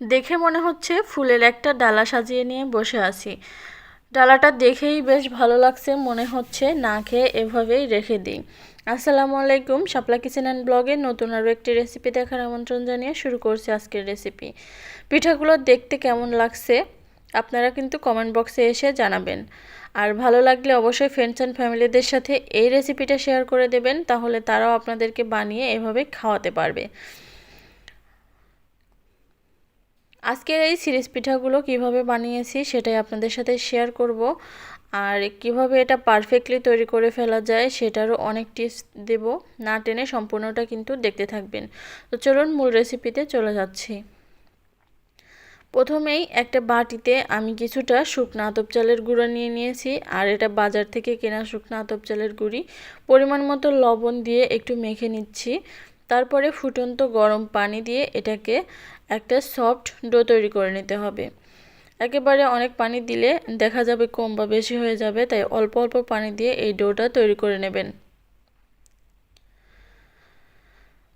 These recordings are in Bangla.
দেখে মনে হচ্ছে ফুলের একটা ডালা সাজিয়ে নিয়ে বসে আছি। ডালাটা দেখেই বেশ ভালো লাগছে, মনে হচ্ছে না খেয়ে এভাবেই রেখে দিই। আসসালামু আলাইকুম, শাপলা কিচেন অ্যান্ড ব্লগে নতুন আরও একটি রেসিপি দেখার আমন্ত্রণ জানিয়ে শুরু করছি আজকের রেসিপি। পিঠাগুলো দেখতে কেমন লাগছে, আপনারা কিন্তু কমেন্ট বক্সে এসে জানাবেন। আর ভালো লাগলে অবশ্যই ফ্রেন্ডস অ্যান্ড ফ্যামিলিদের সাথে এই রেসিপিটা শেয়ার করে দেবেন, তাহলে তারাও আপনাদেরকে বানিয়ে এভাবে খাওয়াতে পারবে। আজকের এই সিরিজ পিঠাগুলো কীভাবে বানিয়েছি সেটাই আপনাদের সাথে শেয়ার করব। আর কীভাবে এটা পারফেক্টলি তৈরি করে ফেলা যায় সেটারও অনেক টিপস দেব। না টেনে সম্পূর্ণটা কিন্তু দেখতে থাকবেন। তো চলুন মূল রেসিপিতে চলে যাচ্ছি। প্রথমেই একটা বাটিতে আমি কিছুটা শুকনো আতপ চালের গুঁড়া নিয়ে নিয়েছি আর এটা বাজার থেকে কেনা শুকনো আতপ চালের গুঁড়ি। পরিমাণ মতো লবণ দিয়ে একটু মেখে নিচ্ছি। তারপরে ফুটন্ত গরম পানি দিয়ে এটাকে একটা সফট ডো তৈরি করে নিতে হবে। একেবারে অনেক পানি দিলে দেখা যাবে কম বা বেশি হয়ে যাবে, তাই অল্প অল্প পানি দিয়ে এই ডোটা তৈরি করে নেবেন।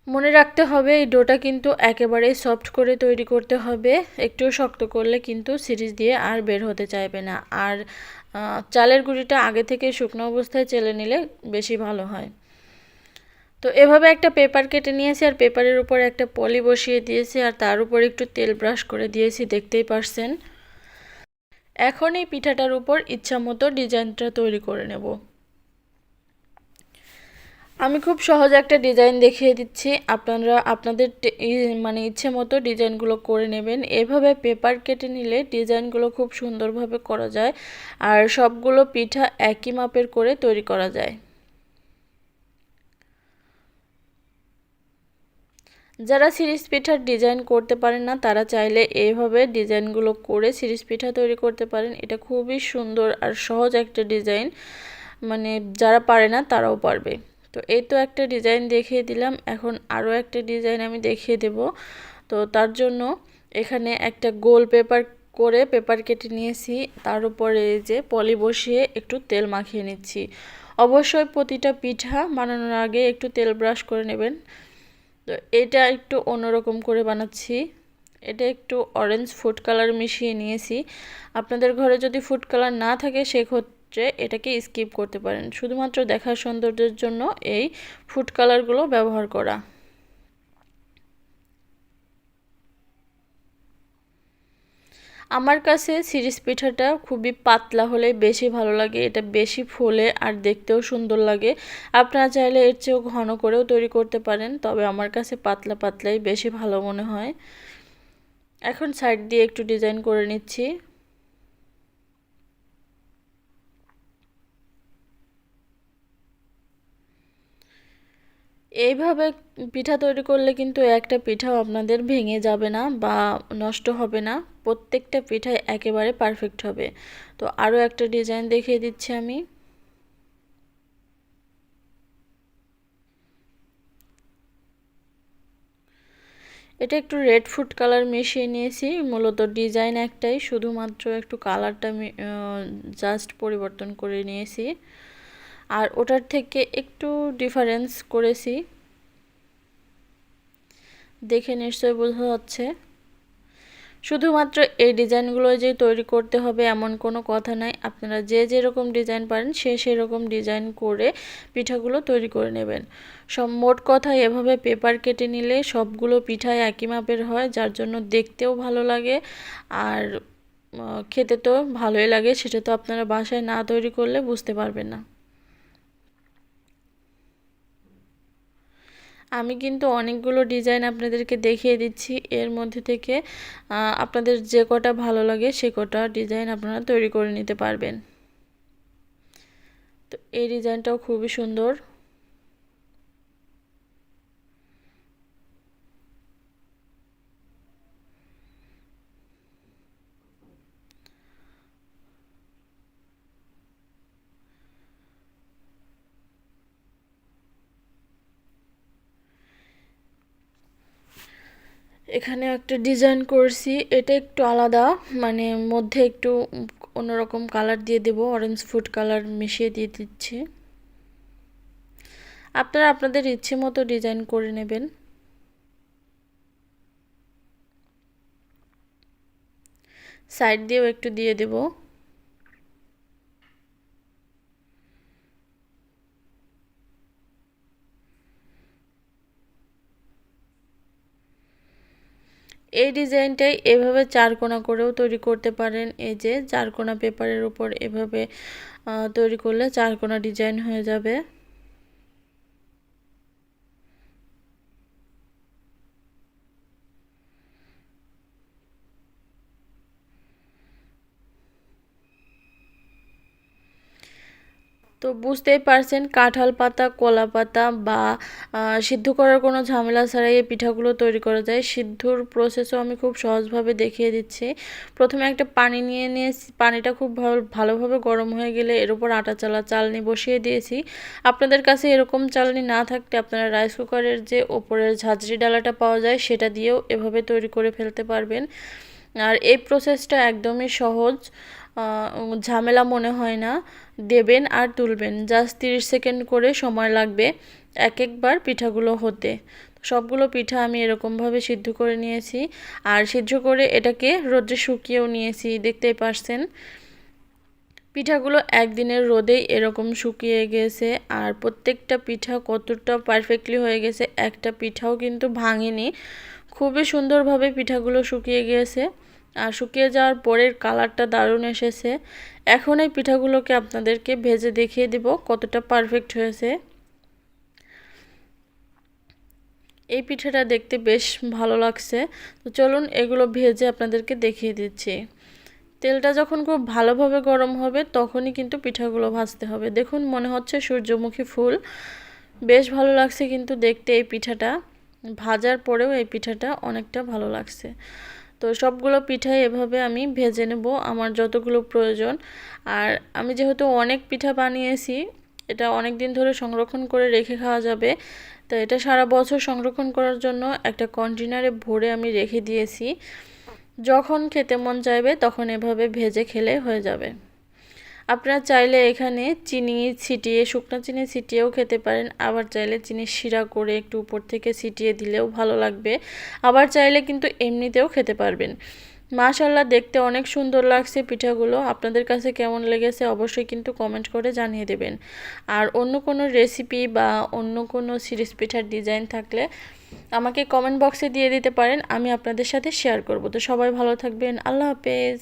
মনে রাখতে হবে, এই ডোটা কিন্তু একেবারেই সফট করে তৈরি করতে হবে। একটু শক্ত করলে কিন্তু সিরিজ দিয়ে আর বের হতে চাইবে না। আর চালের গুঁড়িটা আগে থেকে শুকনো অবস্থায় চেলে নিলে বেশি ভালো হয়। তো এভাবে একটা পেপার কেটে নিয়েছি আর পেপারের উপর একটা পলি বসিয়ে দিয়েছি আর তার উপর একটু তেল ব্রাশ করে দিয়েছি, দেখতেই পারছেন। এখন এই পিঠাটার উপর ইচ্ছা মতো ডিজাইনটা তৈরি করে নেব। আমি খুব সহজ একটা ডিজাইন দেখিয়ে দিচ্ছি। আপনারা, আপনাদের মানে ইচ্ছে মতো ডিজাইনগুলো করে নেবেন। এভাবে পেপার কেটে নিলে ডিজাইনগুলো খুব সুন্দরভাবে করা যায় আর সবগুলো পিঠা একই মাপের করে তৈরি করা যায়। যারা সিরিজ পিঠার ডিজাইন করতে পারেন না, তারা চাইলে এইভাবে ডিজাইনগুলো করে সিরিজ পিঠা তৈরি করতে পারেন। এটা খুবই সুন্দর আর সহজ একটা ডিজাইন। মানে যারা পারে না, তারাও পারবে। তো এই তো একটা ডিজাইন দেখিয়ে দিলাম। এখন আরও একটা ডিজাইন আমি দেখিয়ে দেব। তো তার জন্য এখানে একটা গোল পেপার করে পেপার কেটে নিয়েছি। তার উপরে যে পলি বসিয়ে একটু তেল মাখিয়ে নিচ্ছি। অবশ্যই প্রতিটা পিঠা বানানোর আগে একটু তেল ব্রাশ করে নেবেন। তো এটা একটু অন্যরকম করে বানাচ্ছি। এটা একটু অরেঞ্জ ফুড কালার মিশিয়ে নিয়েছি। আপনাদের ঘরে যদি ফুড কালার না থাকে, সেক্ষেত্রে এটাকে স্কিপ করতে পারেন। শুধুমাত্র দেখার সৌন্দর্যের জন্য এই ফুড কালারগুলো ব্যবহার করা। আমার কাছে সিরিজ পিঠাটা খুবই পাতলা হলে বেশি ভালো লাগে, এটা বেশি ফোলে আর দেখতেও সুন্দর লাগে। আপনারা চাইলে এর চেয়েও ঘন করেও তৈরি করতে পারেন, তবে আমার কাছে পাতলা পাতলাই বেশি ভালো মনে হয়। এখন সাইড দিয়ে একটু ডিজাইন করে নিচ্ছি। এইভাবে পিঠা তৈরি করলে কিন্তু একটা পিঠাও আপনাদের ভেঙে যাবে না বা নষ্ট হবে না। প্রত্যেকটা পিঠাই একেবারে পারফেক্ট হবে। তো আরও একটা ডিজাইন দেখিয়ে দিচ্ছি আমি। এটা একটু রেড ফুড কালার মিশিয়ে নিয়েছি। মূলত ডিজাইন একটাই, শুধুমাত্র একটু কালারটা জাস্ট পরিবর্তন করে নিয়েছি। আর ওটার থেকে একটু ডিফারেন্স করেছি। দেখে নিশ্চয়ই বোঝা যাচ্ছে। শুধুমাত্র এই ডিজাইনগুলো যে তৈরি করতে হবে এমন কোনো কথা নাই। আপনারা যে যেরকম ডিজাইন পারেন, সে সেরকম ডিজাইন করে পিঠাগুলো তৈরি করে নেবেন। সব মোট কথা, এভাবে পেপার কেটে নিলে সবগুলো পিঠাই একই মাপের হয়, যার জন্য দেখতেও ভালো লাগে আর খেতে তো ভালোই লাগে, সেটা তো আপনারা বাসায় না তৈরি করলে বুঝতে পারবেন না। আমি কিন্তু অনেকগুলো ডিজাইন আপনাদেরকে দেখিয়ে দিচ্ছি। এর মধ্যে থেকে আপনাদের যে কটা ভালো লাগে সে কটা ডিজাইন আপনারা তৈরি করে নিতে পারবেন। তো এই ডিজাইনটাও খুবই সুন্দর। এখানে একটা ডিজাইন করছি। এটা একটু আলাদা মানে মধ্যে একটু অন্যরকম কালার দিয়ে দেব অরেঞ্জ ফুড কালার মিশিয়ে দিয়ে দিচ্ছি। আপনারা আপনাদের ইচ্ছে মতো ডিজাইন করে নেবেন। সাইড দিয়েও একটু দিয়ে দেব। এই ডিজাইনটাই এভাবে চারকোনা করেও তৈরি করতে পারেন। এই যে চারকোনা পেপারের উপর এভাবে তৈরি করলে চারকোনা ডিজাইন হয়ে যাবে। তো বুঝতেই পারছেন, কাঁঠাল পাতা, কলা পাতা বা সিদ্ধ করার কোনো ঝামেলা ছাড়াই এই পিঠাগুলো তৈরি করা যায়। সিদ্ধর প্রসেসও আমি খুব সহজভাবে দেখিয়ে দিচ্ছি। প্রথমে একটা পানি নিয়ে নিয়ে পানিটা খুব ভালোভাবে গরম হয়ে গেলে এর উপর আটা চালা, চালনি বসিয়ে দিয়েছি। আপনাদের কাছে এরকম চালনি না থাকতে আপনারা রাইস কুকারের যে ওপরের ঝাঁঝরি ডালাটা পাওয়া যায়, সেটা দিয়েও এভাবে তৈরি করে ফেলতে পারবেন। আর এই প্রসেসটা একদমই সহজ। ঝামেলা মনে হয় না। দেবেন আর তুলবেন। জাস্ট তিরিশ সেকেন্ড করে সময় লাগবে এক একবার পিঠাগুলো হতে। সবগুলো পিঠা আমি এরকমভাবে সিদ্ধ করে নিয়েছি। আর সিদ্ধ করে এটাকে রোদে শুকিয়েও নিয়েছি, দেখতেই পারছেন। পিঠাগুলো একদিনের রোদেই এরকম শুকিয়ে গেছে আর প্রত্যেকটা পিঠা কতটা পারফেক্টলি হয়ে গেছে, একটা পিঠাও কিন্তু ভাঙেনি। খুবই সুন্দরভাবে পিঠাগুলো শুকিয়ে গিয়েছে আর শুকিয়ে যাওয়ার পরের কালারটা দারুণ এসেছে। এখন এই পিঠাগুলোকে আপনাদেরকে ভেজে দেখিয়ে দিব কতটা পারফেক্ট হয়েছে। এই পিঠাটা দেখতে বেশ ভালো লাগছে। তো চলুন এগুলো ভেজে আপনাদেরকে দেখিয়ে দিচ্ছি। তেলটা যখন খুব ভালোভাবে গরম হবে তখনই কিন্তু পিঠাগুলো ভাজতে হবে। দেখুন, মনে হচ্ছে সূর্যমুখী ফুল। বেশ ভালো লাগছে কিন্তু দেখতে এই পিঠাটা। ভাজার পরেও এই পিঠাটা অনেকটা ভালো লাগছে। তো সবগুলো পিঠাই এভাবে আমি ভেজে নেব, আমার যতগুলো প্রয়োজন। আর আমি যেহেতু অনেক পিঠা বানিয়েছি, এটা অনেক দিন ধরে সংরক্ষণ করে রেখে খাওয়া যাবে, তো এটা সারা বছর সংরক্ষণ করার জন্য একটা কন্টেনারে ভরে আমি রেখে দিয়েছি। যখন খেতে মন চাইবে, তখন এভাবে ভেজে খেলে হয়ে যাবে। আপনারা চাইলে এখানে চিনি ছিটিয়ে, শুকনো চিনি ছিটিয়েও খেতে পারেন। আবার চাইলে চিনি শিরা করে একটু উপর থেকে ছিটিয়ে দিলেও ভালো লাগবে। আবার চাইলে কিন্তু এমনিতেও খেতে পারবেন। মাশাল্লাহ দেখতে অনেক সুন্দর লাগছে পিঠাগুলো। আপনাদের কাছে কেমন লেগেছে অবশ্যই কিন্তু কমেন্ট করে জানিয়ে দেবেন। আর অন্য কোনো রেসিপি বা অন্য কোনো সিরিজ পিঠার ডিজাইন থাকলে আমাকে কমেন্ট বক্সে দিয়ে দিতে পারেন। আমি আপনাদের সাথে শেয়ার করব। তো সবাই ভালো থাকবেন। আল্লাহ হাফেজ।